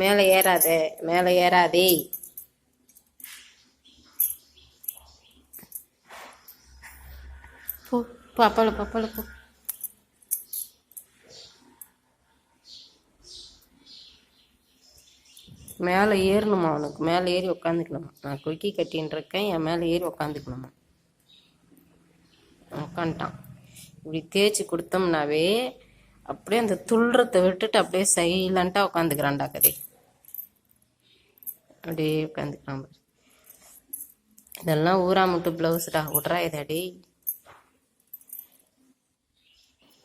மேலே ஏறாத மேலே ஏறாதே. போ பாப்பால அப்பால போ மேலே ஏறணுமா அவனுக்கு? மேலே ஏறி உக்காந்துக்கணுமா? நான் கொக்கி கட்டின்னு இருக்கேன் என் மேலே ஏறி உக்காந்துக்கணுமா? உக்காந்துட்டான். இப்படி தேய்ச்சி கொடுத்தோம்னாவே அப்படியே அந்த துள்ளுறதை விட்டுட்டு அப்படியே சைலண்ட்டாக உட்காந்துக்கிறான்டா கதை. அப்படியே உட்காந்துக்கலாம் இதெல்லாம் ஊரா முட்டு ப்ளவுஸ்டா விட்றா இதடி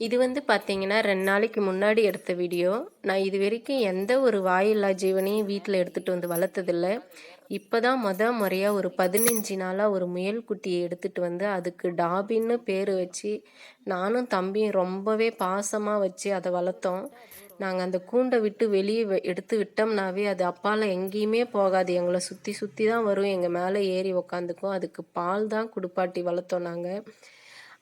இது வந்து பார்த்தீங்கன்னா ரெண்டு நாளைக்கு முன்னாடி எடுத்த வீடியோ. நான் இது வரைக்கும் எந்த ஒரு வாயில்லா ஜீவனையும் வீட்டில் எடுத்துகிட்டு வந்து வளர்த்ததில்ல. இப்போ தான் மொதல் முறையாக ஒரு பதினஞ்சு நாளாக ஒரு முயல் குட்டியை எடுத்துகிட்டு வந்து அதுக்கு டாபின்னு பேர் வச்சு நானும் தம்பியும் ரொம்பவே பாசமாக வச்சு அதை வளர்த்தோம். நாங்கள் அந்த கூண்டை விட்டு வெளியே எடுத்து விட்டோம்னாவே அது அப்பால் எங்கேயுமே போகாது. எங்களை சுற்றி சுற்றி தான் வரும். எங்கள் மேலே ஏறி உக்காந்துக்கும். அதுக்கு பால் தான் குடுப்பாட்டி வளர்த்தோம் நாங்கள்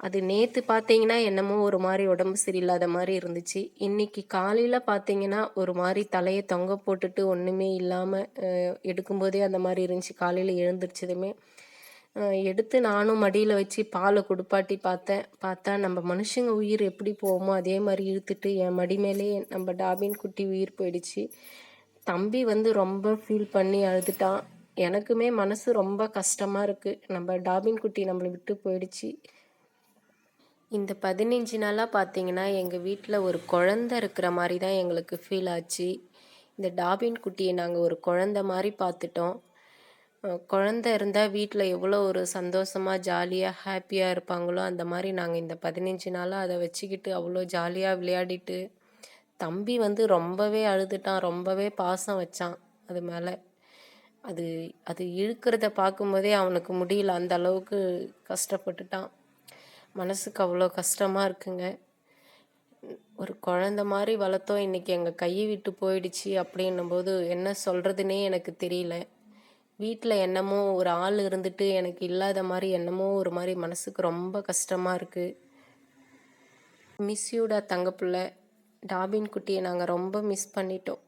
அது நேற்று பார்த்தீங்கன்னா என்னமோ ஒரு மாதிரி உடம்பு சரியில்லாத மாதிரி இருந்துச்சு. இன்னைக்கு காலையில் பார்த்தீங்கன்னா ஒரு மாதிரி தலையை தொங்க போட்டுட்டு ஒன்றுமே இல்லாமல் எடுக்கும்போதே அந்த மாதிரி இருந்துச்சு. காலையில் எழுந்திரிச்சதுமே. எடுத்து நானும் மடியில் வச்சு பாலை குடுப்பாட்டி பார்த்தேன். பார்த்தா நம்ம மனுஷங்க உயிர் எப்படி போவோமோ அதே மாதிரி இழுத்துட்டு என் மடி மேலேயே நம்ம டாபின் குட்டி உயிர் போயிடுச்சு. தம்பி வந்து ரொம்ப ஃபீல் பண்ணி அழுதுட்டான். எனக்குமே மனசு ரொம்ப கஷ்டமாக இருக்குது நம்ம டாபின் குட்டி நம்மளை விட்டு போயிடுச்சு. இந்த பதினஞ்சு நாளாக பார்த்தீங்கன்னா எங்கள் வீட்டில் ஒரு குழந்த இருக்கிற மாதிரி தான் எங்களுக்கு ஃபீல் ஆச்சு. இந்த டாபின் குட்டியை நாங்கள் ஒரு குழந்த மாதிரி பார்த்துட்டோம் குழந்த இருந்தால் வீட்டில் எவ்வளோ ஒரு சந்தோஷமாக ஜாலியாக ஹாப்பியாக இருப்பாங்களோ அந்த மாதிரி நாங்கள் இந்த பதினஞ்சு நாளாக அதை வச்சுக்கிட்டு அவ்வளோ ஜாலியாக விளையாடிட்டு தம்பி வந்து ரொம்பவே அழுதுட்டான் ரொம்பவே பாசம் வச்சான் அது மேலே. அது அது இழுக்கிறத பார்க்கும்போதே அவனுக்கு முடியல. அந்த அளவுக்கு கஷ்டப்பட்டுட்டான். மனசுக்கு அவ்வளோ கஷ்டமாக இருக்குங்க. ஒரு குழந்த மாதிரி வளர்த்தோம். இன்றைக்கி எங்கள் கையை விட்டு போயிடுச்சு அப்படின்னும்போது என்ன சொல்கிறதுனே எனக்கு தெரியல. வீட்டில் என்னமோ ஒரு ஆள் இருந்துட்டு எனக்கு இல்லாத மாதிரி என்னமோ ஒரு மாதிரி மனசுக்கு ரொம்ப கஷ்டமாக இருக்குது மிஸ்யூடா தங்கப்புள்ள டாபின் குட்டியை நாங்கள் ரொம்ப மிஸ் பண்ணிட்டோம்.